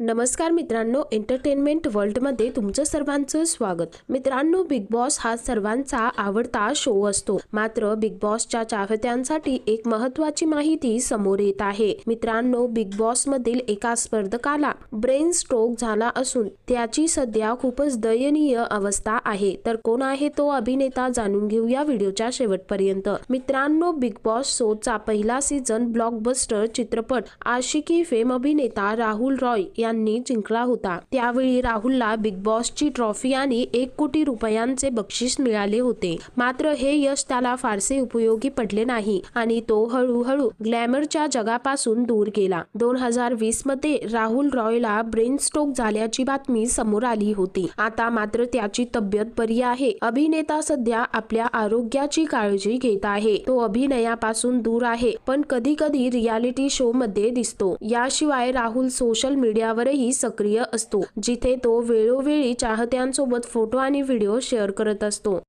नमस्कार मित्रांनो एंटरटेनमेंट वर्ल्डमध्ये तुमचं सर्वांचं स्वागत. मित्रांनो बिग बॉस हा सर्वांचा आवडता शो असतो. मात्र बिग बॉसच्या चाहत्यांसाठी एक महत्वाची माहिती समोर येत आहे. मित्रांनो बिग बॉस मधील एका स्पर्धकाला ब्रेन स्ट्रोक झाला असून त्याची सध्या खूपच दयनीय अवस्था आहे. तर कोण आहे तो अभिनेता जाणून घेऊया व्हिडिओच्या शेवटपर्यंत. मित्रांनो बिग बॉस शोचा पहिला सीझन ब्लॉकबस्टर चित्रपट आशिकी फेम अभिनेता राहुल रॉय यांनी जिंकला होता. त्यावेळी राहुलला बिग बॉसची ट्रॉफी आणि एक कोटी रुपयांचे बक्षीस मिळाले होते. मात्र हे यश त्याला फारसे उपयोगी पडले नाही आणि तो हळूहळू ग्लॅमरच्या जगापासून दूर गेला. दोन हजार वीसमध्ये राहुल रॉयला ब्रेन स्ट्रोक झाल्याची बातमी समोर आली होती. आता मात्र त्याची तब्येत बरी आहे. अभिनेता सध्या आपल्या आरोग्याची काळजी घेत आहे. तो अभिनयापासून दूर आहे पण कधी कधी रियालिटी शो मध्ये दिसतो. याशिवाय राहुल सोशल मीडियावरही सक्रिय असतो जिथे तो वेळोवेळी चाहत्यांसोबत फोटो आणि व्हिडिओ शेअर करत असतो.